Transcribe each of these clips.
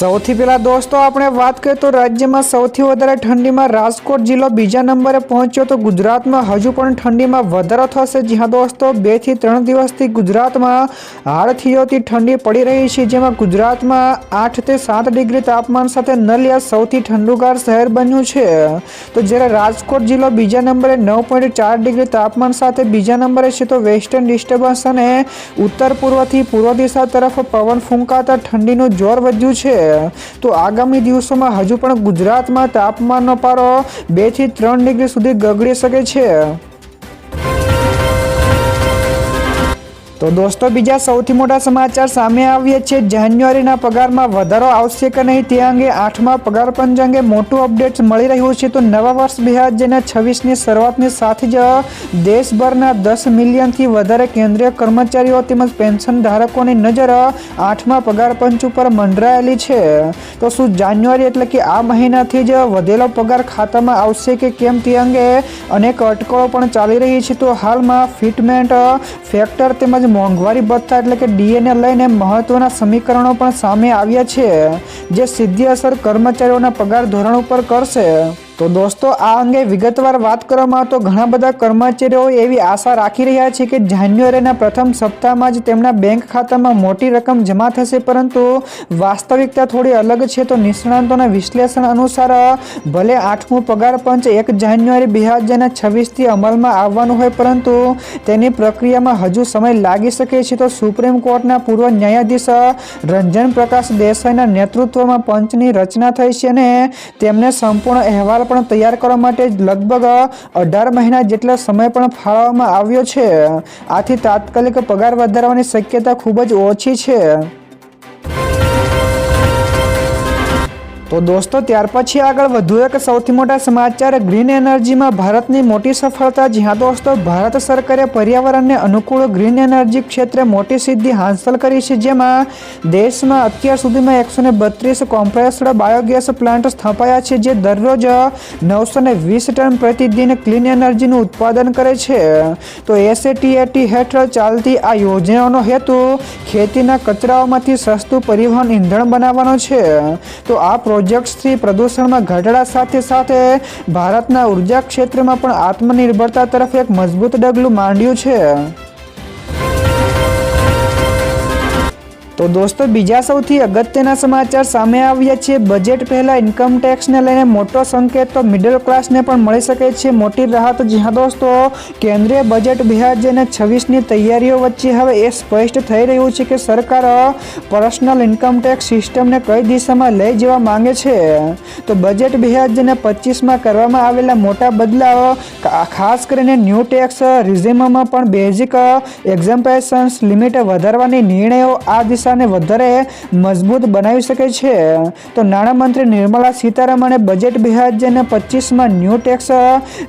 સૌથી પહેલાં દોસ્તો, આપણે વાત કરીએ તો રાજ્યમાં સૌથી વધારે ઠંડીમાં રાજકોટ જિલ્લો બીજા નંબરે પહોંચ્યો તો ગુજરાતમાં હજુ પણ ઠંડીમાં વધારો થશે. જ્યાં દોસ્તો બેથી ત્રણ દિવસથી ગુજરાતમાં હાડથીઓથી ઠંડી પડી રહી છે, જેમાં ગુજરાતમાં આઠથી સાત ડિગ્રી તાપમાન સાથે નલિયા સૌથી ઠંડુગાર શહેર બન્યું છે. તો જ્યારે રાજકોટ જિલ્લો બીજા નંબરે નવ પોઈન્ટ ચાર ડિગ્રી તાપમાન સાથે બીજા નંબરે છે, તો વેસ્ટર્ન ડિસ્ટર્બન્સ અને ઉત્તર પૂર્વથી પૂર્વ દિશા તરફ પવન ફૂંકાતા ઠંડીનું જોર વધ્યું છે. તો આગામી દિવસોમાં હજુ પણ ગુજરાતમાં તાપમાનનો પારો બેથી ત્રણ ડિગ્રી સુધી ગગડી શકે છે. તો દોસ્તો, બીજા સૌથી મોટા સમાચાર સામે આવ્યા છે જાન્યુઆરીના પગારમાં વધારો આવશે કે નહીં તે અંગે આઠમા પગાર પંચ અંગે મોટું અપડેટ મળી રહ્યું છે. તો નવા વર્ષ બે હજાર છવ્વીસની શરૂઆતની સાથે જ દેશભરના દસ મિલિયનથી વધારે કેન્દ્રીય કર્મચારીઓ તેમજ પેન્શન ધારકોની નજર આઠમા પગાર પંચ ઉપર મંડરાયેલી છે. તો શું જાન્યુઆરી એટલે કે આ મહિનાથી જ વધેલો પગાર ખાતામાં આવશે કે કેમ તે અંગે અનેક અટકળો પણ ચાલી રહી છે. તો હાલમાં ફિટમેન્ટ, ફેક્ટર તેમજ મોંઘવારી ભથ્થા એટલે કે ડીએને લઈને મહત્વના સમીકરણો પણ સામે આવ્યા છે, જે સીધી અસર કર્મચારીઓના પગાર ધોરણ ઉપર કરશે. તો દોસ્તો, આ અંગે વિગતવાર વાત કરવામાં તો ઘણા બધા કર્મચારીઓ એવી આશા રાખી રહ્યા છે કે જાન્યુઆરીના પ્રથમ સપ્તાહમાં જ તેમના બેંક ખાતામાં મોટી રકમ જમા થશે, પરંતુ વાસ્તવિકતા થોડી અલગ છે. તો નિષ્ણાંતોના વિશ્લેષણ અનુસાર, ભલે આઠમું પગાર પંચ એક જાન્યુઆરી બે હજારના છવ્વીસથી અમલમાં આવવાનું હોય, પરંતુ તેની પ્રક્રિયામાં હજુ સમય લાગી શકે છે. તો સુપ્રીમ કોર્ટના પૂર્વ ન્યાયાધીશ રંજન પ્રકાશ દેસાઈના નેતૃત્વમાં પંચની રચના થઈ છે અને તેમને સંપૂર્ણ અહેવાલ પણ તૈયાર કરવા માટે લગભગ અઢાર મહિના જેટલો સમય પણ ફાળવવામાં આવ્યો છે. આથી તાત્કાલિક પગાર વધારવાની શક્યતા ખૂબ જ ઓછી છે. તો દોસ્તો, ત્યાર પછી આગળ વધુ એક સૌથી મોટા સમાચાર, ગ્રીન એનર્જીમાં ભારતની મોટી સફળતા. જ્યાં દોસ્તો, ભારત સરકારે પર્યાવરણને અનુકૂળ ગ્રીન એનર્જી ક્ષેત્રે મોટી સિદ્ધિ હાંસલ કરી છે, જેમાં દેશમાં અત્યાર સુધીમાં એકસો ને બત્રીસ કોમ્પ્રેસ્ડ બાયોગેસ પ્લાન્ટ સ્થાપાયા છે, જે દરરોજ નવસો ને વીસ ટન પ્રતિદિન ક્લીન એનર્જીનું ઉત્પાદન કરે છે. તો એસએટીએટી હેઠળ ચાલતી આ યોજનાનો હેતુ ખેતીના કચરાઓમાંથી સસ્તું પરિવહન ઈંધણ બનાવવાનો છે. તો આ પ્રોજેક્ટ્સથી પ્રદૂષણમાં ઘટાડા સાથે સાથે ભારતના ઊર્જા ક્ષેત્રમાં પણ આત્મનિર્ભરતા તરફ એક મજબૂત ડગલું માંડ્યું છે. તો દોસ્તો, બીજા સૌથી અગત્યના સમાચાર સામે આવ્યા છે. બજેટ પહેલાં ઇન્કમ ટેક્સને લઈને મોટો સંકેત તો મિડલ ક્લાસને પણ મળી શકે છે. મોટી રાહત જ્યાં દોસ્તો, કેન્દ્રીય બજેટ બે હજાર છવ્વીસની તૈયારીઓ વચ્ચે હવે એ સ્પષ્ટ થઈ રહ્યું છે કે સરકાર પર્સનલ ઇન્કમ ટેક્સ સિસ્ટમને કઈ દિશામાં લઈ જવા માંગે છે. તો બજેટ બે હજાર પચીસમાં કરવામાં આવેલા મોટા બદલાવ ખાસ કરીને ન્યૂ ટેક્સ રિઝિમમાં પણ બેઝિક એક્ઝામ્પેશન્સ લિમિટ વધારવાની નિર્ણયો આ દિશા ને વધારે મજબૂત બનાવી શકે છે. તો નાણામંત્રી નિર્મલા સીતારામણે બજેટ બે હજાર પચીસમાં ન્યૂ ટેક્સ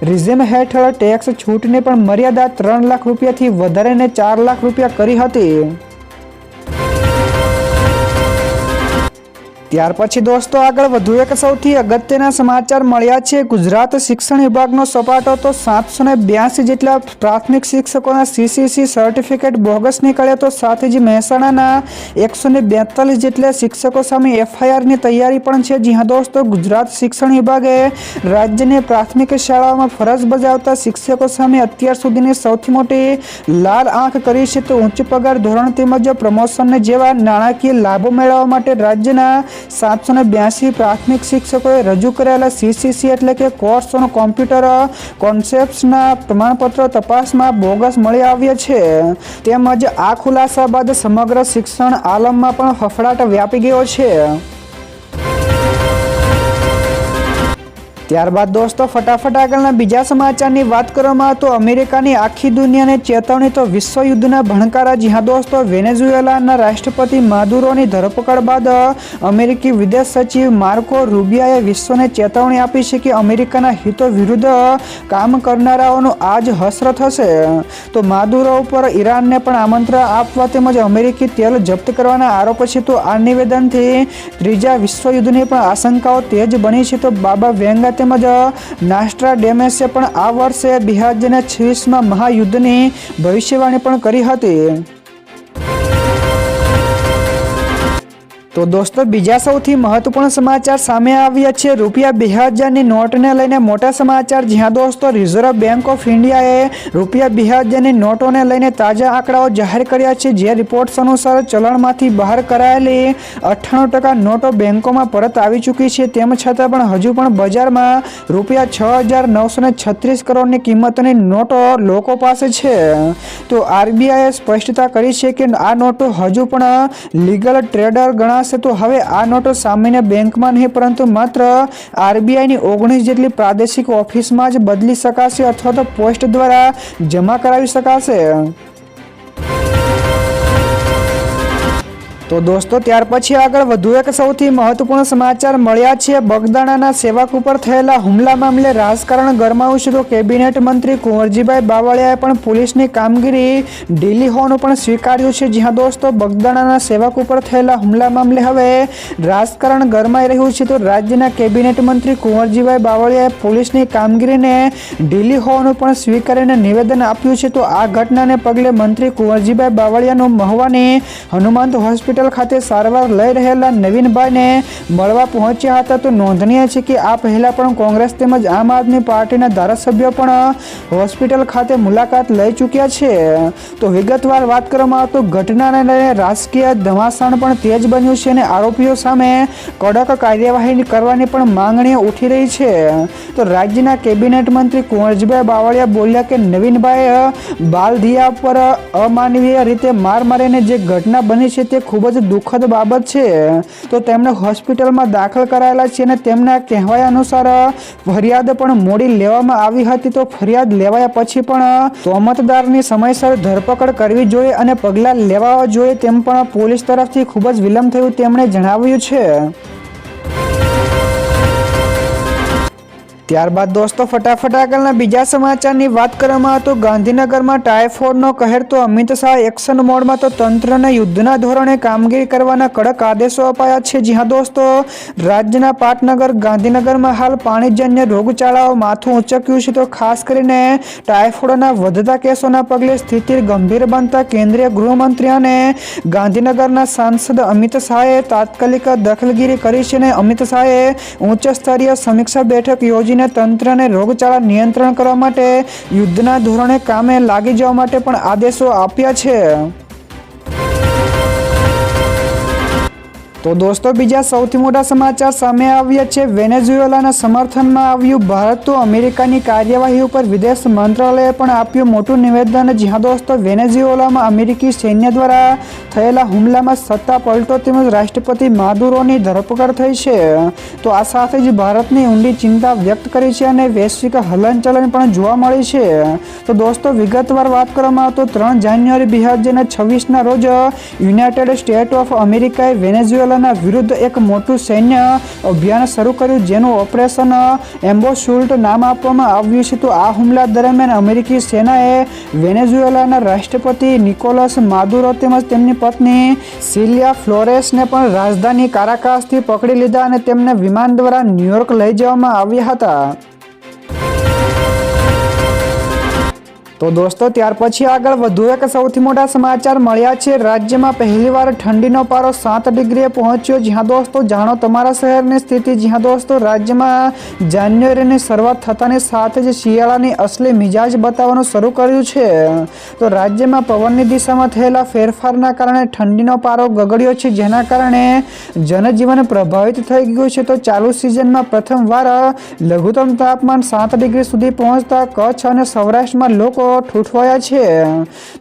રિઝિમ હેઠળ ટેક્સ છૂટની પણ મર્યાદા ત્રણ લાખ રૂપિયાથી વધારીને ચાર લાખ રૂપિયા કરી હતી. ત્યાર પછી દોસ્તો આગળ વધુ એક સૌથી અગત્યના સમાચાર મળ્યા છે. ગુજરાત શિક્ષણ વિભાગનો સપાટો તો સાતસો ને બ્યાસી જેટલા પ્રાથમિક શિક્ષકોના સીસીસી સર્ટિફિકેટ બોગસ નીકળ્યા તો સાથે જ મહેસાણાના એકસો ને બેતાલીસ જેટલા શિક્ષકો સામે એફઆઈઆરની તૈયારી પણ છે. જી હા દોસ્તો, ગુજરાત શિક્ષણ વિભાગે રાજ્યની પ્રાથમિક શાળાઓમાં ફરજ બજાવતા શિક્ષકો સામે અત્યાર સુધીની સૌથી મોટી લાલ આંખ કરી છે તો ઉચ્ચ પગાર ધોરણ તેમજ પ્રમોશન જેવા નાણાકીય લાભો મેળવવા માટે રાજ્યના સાતસો ને બ્યાસી પ્રાથમિક શિક્ષકોએ રજૂ કરેલા સીસીસી એટલે કે કોર્સ ઓન કોમ્પ્યુટર કોન્સેપ્ટ્સના પ્રમાણપત્રો તપાસમાં બોગસ મળી આવ્યા છે. તેમજ આ ખુલાસા બાદ સમગ્ર શિક્ષણ આલમમાં પણ ફફડાટ વ્યાપી ગયો છે. ત્યારબાદ દોસ્તો, ફટાફટ આગળના બીજા સમાચારની વાત કરવામાં તો અમેરિકાની આખી દુનિયાને ચેતવણી તો વિશ્વયુદ્ધના ભણકારા જ્યાં દોસ્તો, વેનેઝુએલાના રાષ્ટ્રપતિ માદુરોની ધરપકડ બાદ અમેરિકી વિદેશ સચિવ માર્કો રૂબિયાએ વિશ્વને ચેતવણી આપી છે કે અમેરિકાના હિતો વિરુદ્ધ કામ કરનારાઓનું આજ હસરત થશે તો માદુરો ઉપર ઈરાનને પણ આમંત્રણ આપવા તેમજ અમેરિકી તેલ જપ્ત કરવાના આરોપ છે તો આ નિવેદનથી ત્રીજા વિશ્વ યુદ્ધની પણ આશંકાઓ તેજ બની છે. તો બાબા વેંગા તેમજ નાસ્ટ્રા ડેમેસે પણ આ વર્ષે બે હજાર છવ્વીસમાં મહાયુદ્ધની ભવિષ્યવાણી પણ કરી હતી. તો દોસ્તો, બીજા સૌથી મહત્વપૂર્ણ સમાચાર સામે આવ્યા છે. રૂપિયા બે હજારની નોટને લઈને મોટા સમાચાર. જ્યાં દોસ્તો રિઝર્વ બેંક ઓફ ઇન્ડિયાએ રૂપિયા બે હજારની નોટોને લઈને તાજા આંકડાઓ જાહેર કર્યા છે. જે રિપોર્ટ્સ અનુસાર ચલણમાંથી બહાર કરાયેલી અઠ્ઠાણું ટકા નોટો બેંકોમાં પરત આવી ચૂકી છે. તેમ છતાં પણ હજુ પણ બજારમાં રૂપિયા છ હજાર નવસો છત્રીસ કરોડની કિંમતની નોટો લોકો પાસે છે. તો આરબીઆઈએ સ્પષ્ટતા કરી છે કે આ નોટો હજુ પણ લીગલ ટ્રેડર ગણા ગણાશે તો હવે આ નોટો સામાન્ય બેંકમાં નહીં, પરંતુ માત્ર આરબીઆઈની ઓગણીસ જેટલી પ્રાદેશિક ઓફિસમાં જ બદલી શકાશે અથવા તો પોસ્ટ દ્વારા જમા કરાવી શકાશે. તો દોસ્તો, ત્યાર પછી આગળ વધુ એક સૌથી મહત્વપૂર્ણ સમાચાર મળ્યા છે. બગદાણાના સેવક ઉપર થયેલા હુમલા મામલે રાજકારણ ગરમાવું છે તો કેબિનેટ મંત્રી કુંવરજીભાઈ બાવળિયાએ પણ પોલીસની કામગીરી ઢીલી હોવાનું પણ સ્વીકાર્યું છે. જ્યાં દોસ્તો, બગદાણાના સેવક ઉપર થયેલા હુમલા મામલે હવે રાજકારણ ગરમાઈ રહ્યું છે તો રાજ્યના કેબિનેટ મંત્રી કુંવરજીભાઈ બાવળિયાએ પોલીસની કામગીરીને ઢીલી હોવાનું પણ સ્વીકારીને નિવેદન આપ્યું છે. તો આ ઘટનાને પગલે મંત્રી કુંવરજીભાઈ બાવળિયાનું મહુવાની હનુમંત હોસ્પિટલ હોસ્પિટલ ખાતે સારવાર લઈ રહેલા નવીનભાઈને મળવા પહોંચ્યા હતા. તો નોંધનીય છે કે આ પહેલાં પણ કોંગ્રેસ તેમજ આમ આદમી પાર્ટીના ધારાસભ્યો પણ હોસ્પિટલ ખાતે મુલાકાત લઈ ચૂક્યા છે. તો વિગતવાર વાત કરવામાં આવે તો ઘટનાને લઈને રાજકીય ધમાસાણ પણ તેજ બન્યું છે અને આરોપીઓ સામે કડક કાર્યવાહી કરવાની પણ માંગણીઓ ઉઠી રહી છે. તો રાજ્યના કેબિનેટ મંત્રી કુંવરજીભાઈ બાવળિયા બોલ્યા કે નવીનભાઈ બાલધિયા પર અમાનવીય રીતે માર મારીને જે ઘટના બની છે તે ખૂબ જ દુઃખદ બાબત છે. તો તેમણે હોસ્પિટલમાં દાખલ કરાયેલા છે અને તેમના કહેવાયા અનુસાર ફરિયાદ પણ મોડી લેવામાં આવી હતી. તો ફરિયાદ લેવાયા પછી પણ તોમતદારની સમયસર ધરપકડ કરવી જોઈએ અને પગલાં લેવા જોઈએ તેમ પણ પોલીસ તરફથી ખૂબ જ વિલંબ થયું. તેમણે જણાવ્યું છે. ત્યારબાદ દોસ્તો, ફટાફટ આગળના બીજા સમાચારની વાત કરવામાં તો ગાંધીનગરમાં ટાઇફોઇડનો કહેર તો અમિત શાહ એક્શન મોડમાં તો તંત્રને યુદ્ધના ધોરણે કામગીરી કરવાના કડક આદેશો અપાયા છે. જ્યાં દોસ્તો, રાજ્યના પાટનગર, ગાંધીનગરમાં હાલ પાણીજન્ય રોગચાળાઓ માથું ઉંચક્યું છે તો ખાસ કરીને ટાયફોડના વધતા કેસોના પગલે સ્થિતિ ગંભીર બનતા કેન્દ્રીય ગૃહમંત્રી અને ગાંધીનગરના સાંસદ અમિત શાહે તાત્કાલિક દખલગીરી કરી છે અને અમિત શાહે ઉચ્ચ સ્તરીય સમીક્ષા બેઠક યોજીને તંત્રને રોગચાળા નિયંત્રણ કરવા માટે યુદ્ધના ધોરણે કામે લાગી જવા માટે પણ આદેશો આપ્યા છે. તો દોસ્તો, બીજા સૌથી મોટા સમાચાર સામે આવ્યા છે. વેનેઝુએલાના સમર્થનમાં આવ્યું ભારત તો અમેરિકાની કાર્યવાહી ઉપર વિદેશ મંત્રાલયે પણ આપ્યું મોટું નિવેદન. જ્યાં દોસ્તો, વેનેઝુએલામાં અમેરિકી સૈન્ય દ્વારા થયેલા હુમલામાં સત્તા પલટો તેમજ રાષ્ટ્રપતિ માદુરોની ધરપકડ થઈ છે. તો આ સાથે જ ભારતની ઊંડી ચિંતા વ્યક્ત કરી છે અને વૈશ્વિક હલનચલન પણ જોવા મળી છે. તો દોસ્તો, વિગતવાર વાત કરવામાં તો ત્રણ જાન્યુઆરી બે હજાર છવ્વીસના રોજ યુનાઇટેડ સ્ટેટ ઓફ અમેરિકાએ વેનેઝુએલા વેનેઝુએલાના વિરુદ્ધ એક મોટું સૈન્ય અભિયાન શરૂ કર્યું, જેનું ઓપરેશન એમ્બોશુલ્ટ નામ આપવામાં આવ્યું છે. તો આ હુમલા દરમિયાન અમેરિકી સેનાએ વેનેઝુએલાના રાષ્ટ્રપતિ નિકોલસ માદુરો તેમજ તેમની પત્ની સિલિયા ફ્લોરેસને પણ રાજધાની કારાકાસથી પકડી લીધા અને તેમને વિમાન દ્વારા ન્યુયોર્ક લઈ જવામાં આવ્યા હતા. તો દોસ્તો, ત્યાર પછી આગળ વધુ એક સૌથી મોટા સમાચાર મળ્યા છે. રાજ્યમાં પહેલીવાર ઠંડીનો પારો સાત ડિગ્રીએ પહોંચ્યો. જ્યાં દોસ્તો, જાણો તમારા શહેરની સ્થિતિ. જ્યાં દોસ્તો, રાજ્યમાં જાન્યુઆરીની શરૂઆત થતાની સાથે જ શિયાળાની અસલી મિજાજ બતાવવાનું શરૂ કર્યું છે. તો રાજ્યમાં પવનની દિશામાં થયેલા ફેરફારના કારણે ઠંડીનો પારો ગગડ્યો છે, જેના કારણે જનજીવન પ્રભાવિત થઈ ગયું છે. તો ચાલુ સિઝનમાં પ્રથમવાર લઘુત્તમ તાપમાન સાત ડિગ્રી સુધી પહોંચતા કચ્છ અને સૌરાષ્ટ્રમાં લોકો ઠૂઠવાયા છે.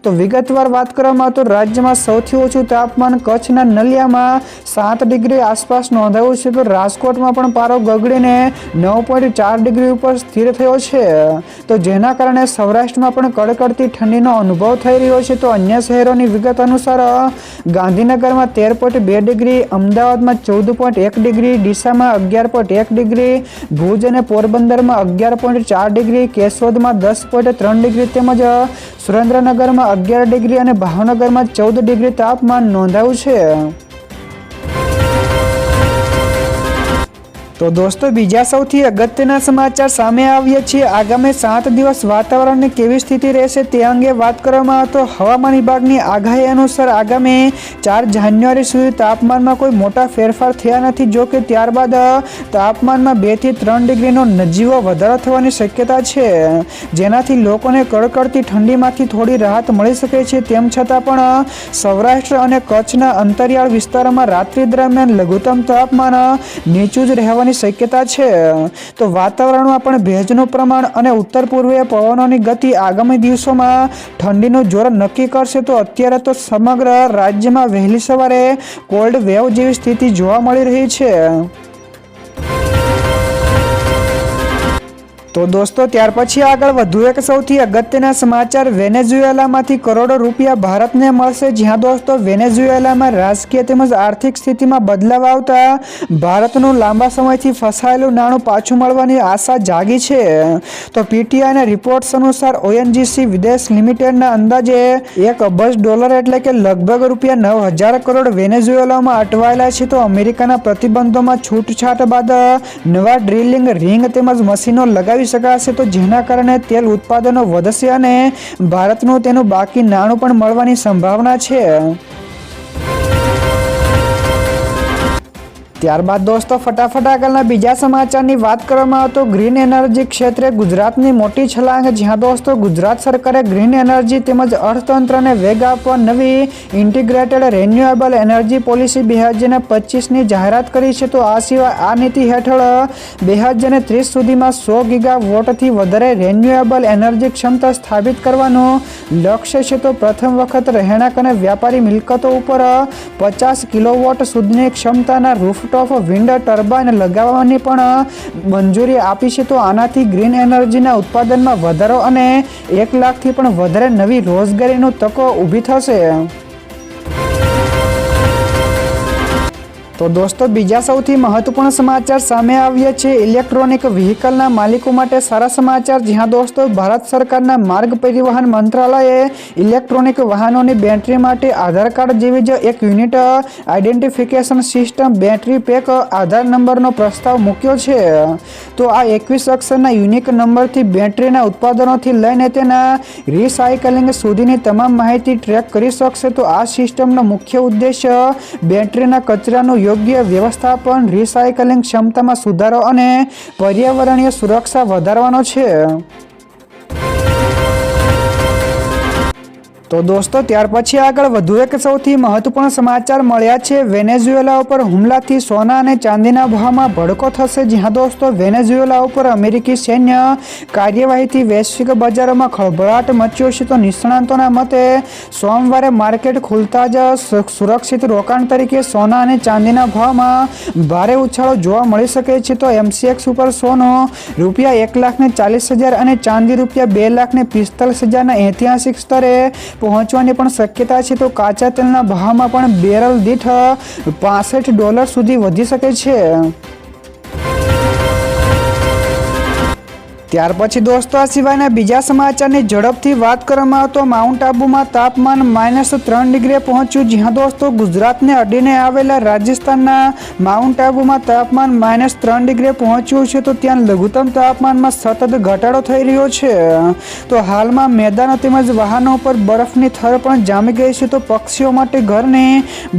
તો વિગતવાર વાત કરવામાં તો રાજ્યમાં સૌથી ઓછું તાપમાન કચ્છના નલિયામાં સાત ડિગ્રી આસપાસ નોંધાયું છે. તો રાજકોટમાં પણ પારો ગગડીને નવ પોઈન્ટ ચાર ડિગ્રી ઉપર સ્થિર થયો છે. તો જેના કારણે સૌરાષ્ટ્રમાં પણ કડકડતી ઠંડીનો અનુભવ થઈ રહ્યો છે. તો અન્ય શહેરોની વિગત અનુસાર, ગાંધીનગરમાં તેર પોઈન્ટ બે ડિગ્રી, અમદાવાદમાં ચૌદ પોઈન્ટ એક ડિગ્રી, ડીસામાં અગિયાર પોઈન્ટ એક ડિગ્રી, ભુજ અને પોરબંદરમાં અગિયાર પોઈન્ટ ચાર ડિગ્રી, કેશોદમાં દસ પોઈન્ટ ત્રણ ડિગ્રી તેમજ સુરેન્દ્રનગરમાં અગિયાર ડિગ્રી અને ભાવનગરમાં ચૌદ ડિગ્રી તાપમાન નોંધાયું છે. તો દોસ્તો, બીજા સૌથી અગત્યના સમાચાર સામે આવ્યા છે. આગામી સાત દિવસ વાતાવરણની કેવી સ્થિતિ રહેશે તે અંગે વાત કરવામાં આવતો હવામાન વિભાગની આગાહી અનુસાર આગામી ચાર જાન્યુઆરી સુધી તાપમાનમાં કોઈ મોટા ફેરફાર થયા નથી, જો કે ત્યારબાદ તાપમાનમાં બેથી ત્રણ ડિગ્રીનો નજીવો વધારો થવાની શક્યતા છે. જેનાથી લોકોને કડકડતી ઠંડીમાંથી થોડી રાહત મળી શકે છે. તેમ છતાં પણ સૌરાષ્ટ્ર અને કચ્છના અંતરિયાળ વિસ્તારોમાં રાત્રિ દરમિયાન લઘુત્તમ તાપમાન નીચું જ રહેવાની શક્યતા છે. તો વાતાવરણમાં પણ ભેજનું પ્રમાણ અને ઉત્તર પૂર્વીય પવનોની ગતિ આગામી દિવસોમાં ઠંડીનું જોર નક્કી કરશે. તો અત્યારે તો સમગ્ર રાજ્યમાં વહેલી સવારે કોલ્ડ વેવ જેવી સ્થિતિ જોવા મળી રહી છે. તો દોસ્તો, ત્યાર પછી આગળ વધુ એક સૌથી અગત્યના સમાચાર. વેનેઝુએલામાંથી કરોડો રૂપિયા ભારતને મળશે, જ્યાં દોસ્તો, વેનેઝુએલામાં રાજકીય તેમજ આર્થિક સ્થિતિમાં બદલાવ આવતા ભારતનું લાંબા સમયથી ફસાયેલું નાણું પાછું મળવાની આશા જાગી છે. તો પીટીઆઈના રિપોર્ટ્સ અનુસાર, ઓએનજીસી વિદેશ લિમિટેડના અંદાજે એક અબજ ડોલર એટલે કે લગભગ રૂપિયા નવ હજાર કરોડ વેનેઝુએલામાં અટવાયેલા છે. તો અમેરિકાના પ્રતિબંધોમાં છૂટછાટ બાદ નવા ડ્રિલિંગ રિંગ તેમજ મશીનો લગાવી બનાવી શકાશે તો જેના કારણે તેલ ઉત્પાદનો વધશે અને ભારતનું તેનું બાકી નાણું પણ મળવાની સંભાવના છે. ત્યારબાદ દોસ્તો, ફટાફટ આગળના બીજા સમાચારની વાત કરવામાં આવે તો ગ્રીન એનર્જી ક્ષેત્રે ગુજરાતની મોટી છલાંગ. જ્યાં દોસ્તો, ગુજરાત સરકારે ગ્રીન એનર્જી તેમજ અર્થતંત્રને વેગ આપવા નવી ઇન્ટિગ્રેટેડ રિન્યુએબલ એનર્જી પોલિસી બે હજાર પચીસની જાહેરાત કરી છે. તો આ સિવાય આ નીતિ હેઠળ બે હજાર ત્રીસ સુધીમાં સો ગીગા વોટથી વધારે રિન્યુએબલ એનર્જી ક્ષમતા સ્થાપિત કરવાનું લક્ષ્ય છે. તો પ્રથમ વખત રહેણાંક અને વ્યાપારી મિલકતો ઉપર પચાસ કિલોવોટ સુધીની ક્ષમતાના રૂફ રૂફટોપ વિન્ડ ટર્બાઇન લગાવવાની પણ મંજૂરી આપી છે. તો આનાથી ગ્રીન એનર્જીના ઉત્પાદનમાં વધારો અને એક લાખથી પણ વધારે નવી રોજગારીનું તકો ઊભી થશે. તો દોસ્તો, બીજા સૌથી મહત્વપૂર્ણ સમાચાર સામે આવ્યા છે. ઇલેક્ટ્રોનિક વ્હીકલના માલિકો માટે સારા સમાચાર. જ્યાં દોસ્તો, ભારત સરકારના માર્ગ પરિવહન મંત્રાલયે ઇલેક્ટ્રોનિક વાહનોની બેટરી માટે આધાર કાર્ડ જેવી જ એક unit identification system battery pack Aadhaar નંબરનો પ્રસ્તાવ મૂક્યો છે. તો આ એકવીસ અક્ષરના યુનિક નંબરથી બેટરીના ઉત્પાદનોથી લઈને તેના રિસાયકલિંગ સુધીની તમામ માહિતી ટ્રેક કરી શકશે. તો આ સિસ્ટમનો મુખ્ય ઉદ્દેશ્ય બેટરીના કચરાનું યોગ્ય વ્યવસ્થાપન રિસાયકલિંગ ક્ષમતામાં સુધારો અને પર્યાવરણીય સુરક્ષા વધારવાનો છે. તો દોસ્તો, ત્યાર પછી આગળ વધુ એક સૌથી મહત્વપૂર્ણ સમાચાર મળ્યા છે. વેનેઝુએલા ઉપર હુમલાથી સોના અને ચાંદીના ભાવમાં ભડકો થશે. જ્યાં દોસ્તો, વેનેઝુએલા ઉપર અમેરિકી સૈન્ય કાર્યવાહીથી વૈશ્વિક બજારોમાં ખળભળાટ મચ્યો છે. તો નિષ્ણાંતોના મતે, સોમવારે માર્કેટ ખુલતા જ સુરક્ષિત રોકાણ તરીકે સોના અને ચાંદીના ભાવમાં ભારે ઉછાળો જોવા મળી શકે છે. તો એમસીએક્સ ઉપર સોનો રૂપિયા એક લાખને ચાલીસ હજાર અને ચાંદી રૂપિયા બે લાખને પિસ્તાલીસ હજારના ઐતિહાસિક સ્તરે પહોંચવાની પણ શક્યતા છે, તો કાચા તેલના ભાવમાં પણ બેરલ દીઠ પાસઠ ડોલર સુધી વધી શકે છે. ત્યાર પછી દોસ્તો, આ સિવાયના બીજા સમાચારની ઝડપથી વાત કરવામાં આવે તો માઉન્ટ આબુમાં તાપમાન માઇનસ ત્રણ ડિગ્રીએ પહોંચ્યું, જ્યાં દોસ્તો ગુજરાતને અડીને આવેલા રાજસ્થાનના માઉન્ટ આબુમાં તાપમાન માઇનસ ત્રણ ડિગ્રીએ પહોંચ્યું છે, તો ત્યાં લઘુત્તમ તાપમાનમાં સતત ઘટાડો થઈ રહ્યો છે. તો હાલમાં મેદાનો તેમજ વાહનો ઉપર બરફની થર પણ જામી ગઈ છે, તો પક્ષીઓ માટે ઘરને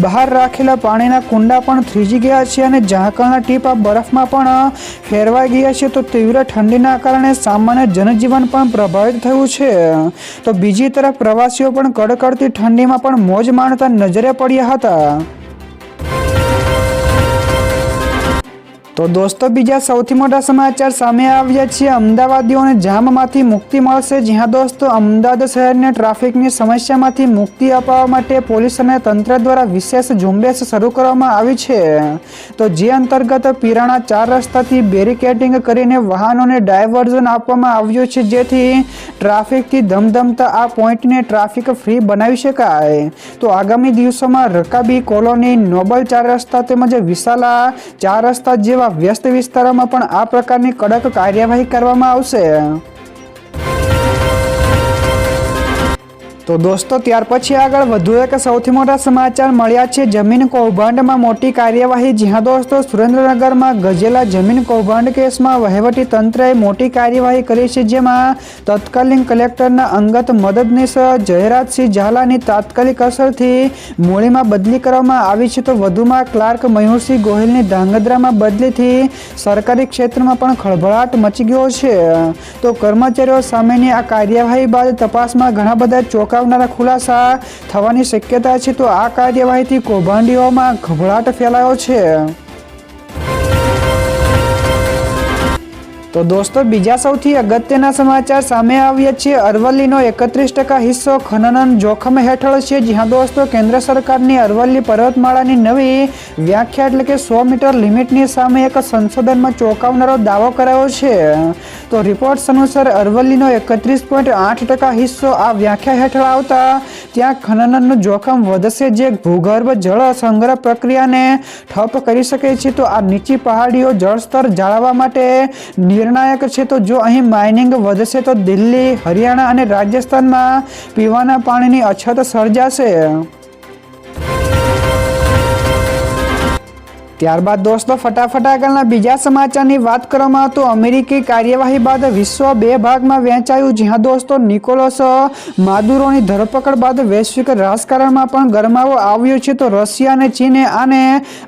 બહાર રાખેલા પાણીના કુંડા પણ થ્રીજી ગયા છે અને ઝાંકળના ટીપા બરફમાં પણ ફેરવાઈ ગયા છે, તો તીવ્ર ઠંડીના કારણે કારણે સામાન્ય જનજીવન પણ પ્રભાવિત થયું છે. તો બીજી તરફ પ્રવાસીઓ પણ કડકડતી ઠંડીમાં પણ મોજ માણતા નજરે પડ્યા હતા. તો દોસ્તો, બીજા સૌથી મોટા સમાચાર સામે આવ્યા છે. અમદાવાદીઓને જામમાંથી મુક્તિ મળશે. જ્યાં દોસ્તો, અમદાવાદ શહેરને ટ્રાફિકની સમસ્યામાંથી મુક્તિ અપાવવા માટે પોલીસ અને તંત્ર દ્વારા વિશેષ ઝુંબેશ શરૂ કરવામાં આવી છે. તો જે અંતર્ગત પીરાણા ચાર રસ્તાથી બેરિકેડિંગ કરીને વાહનોને ડાયવર્ઝન આપવામાં આવ્યું છે. જેથી ટ્રાફિકથી ધમધમતા આ પોઈન્ટને ટ્રાફિક ફ્રી બનાવી શકાય. તો આગામી દિવસોમાં રકાબી કોલોની, નોબલ ચાર રસ્તા તેમજ વિશાલા ચાર રસ્તા જેવા વ્યસ્ત વિસ્તારોમાં પણ આ પ્રકારની કડક કાર્યવાહી કરવામાં આવશે. તો દોસ્તો, ત્યાર પછી આગળ વધુ એક સૌથી મોટા સમાચાર મળ્યા છે. જમીન કૌભાંડમાં મોટી કાર્યવાહી. જ્યાં દોસ્તો, સુરેન્દ્રનગરમાં ગજેલા જમીન કૌભાંડ કેસમાં વહીવટી તંત્રએ મોટી કાર્યવાહી કરી છે, જેમાં તત્કાલીન કલેક્ટરના અંગત મદદનીશ જયરાજસિંહ ઝાલાની તાત્કાલિક અસરથી મૂળીમાં બદલી કરવામાં આવી છે. તો વધુમાં ક્લાર્ક મયુરસિંહ ગોહિલની ધાંગધ્રામાં બદલીથી સરકારી ક્ષેત્રમાં પણ ખળભળાટ મચી ગયો છે. તો કર્મચારીઓ સામેની આ કાર્યવાહી બાદ તપાસમાં ઘણા બધા ચોંકાવનારા ખુલાસા થવાની શક્યતા છે તો આ કાર્યવાહીથી કૌભાંડીઓમાં ગભરાટ ફેલાયો છે. તો દોસ્તો, બીજા સૌથી અગત્યના સમાચાર સામે આવ્યા છે. અરવલ્લીનો એકત્રીસ ટકા હિસ્સો ખનન જોખમ હેઠળ છે. જ્યાં દોસ્તો, કેન્દ્ર સરકારની અરવલ્લી પર્વતમાળાની નવી વ્યાખ્યા એટલે કે સો મીટર લિમિટની સામે એક સંશોધનમાં ચોંકાવનારો દાવો કરાયો છે. તો રિપોર્ટ્સ અનુસાર અરવલ્લીનો એકત્રીસ પોઈન્ટ આઠ ટકા હિસ્સો આ વ્યાખ્યા હેઠળ આવતા. ત્યાં ખનનનું જોખમ વધશે જે ભૂગર્ભ જળ સંગ્રહ પ્રક્રિયાને ઠપ કરી શકે છે. તો આ નીચી પહાડીઓ જળસ્તર જાળવવા માટે નિર્ણાયક છે તો જો અહીં માઇનિંગ વધશે તો દિલ્હી, હરિયાણા અને રાજસ્થાનમાં પીવાના પાણીની અછત સર્જાશે. ત્યારબાદ દોસ્તો, ફટાફટ આગળના બીજા સમાચારની વાત કરવામાં તો અમેરિકી કાર્યવાહી બાદ વિશ્વ બે ભાગમાં વહેંચાયું. જ્યાં દોસ્તો, નિકોલસ માદુરોની ધરપકડ બાદ વૈશ્વિક રાજકારણમાં પણ ગરમાવો આવ્યો છે. તો રશિયા અને ચીને આને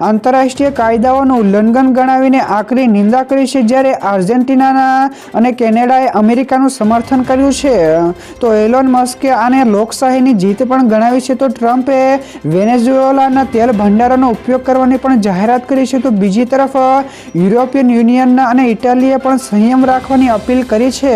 આંતરરાષ્ટ્રીય કાયદાઓનું ઉલ્લંઘન ગણાવીને આકરી નિંદા કરી છે. જ્યારે આર્જેન્ટિનાના અને કેનેડાએ અમેરિકાનું સમર્થન કર્યું છે. તો એલોન મસ્કે આને લોકશાહીની જીત પણ ગણાવી છે. તો ટ્રમ્પે વેનેઝુએલાના તેલ ભંડારોનો ઉપયોગ કરવાની પણ જાહેરાત કરી છે તો બીજી તરફ યુરોપિયન યુનિયનના અને ઇટાલીએ પણ સંયમ રાખવાની અપીલ કરી છે.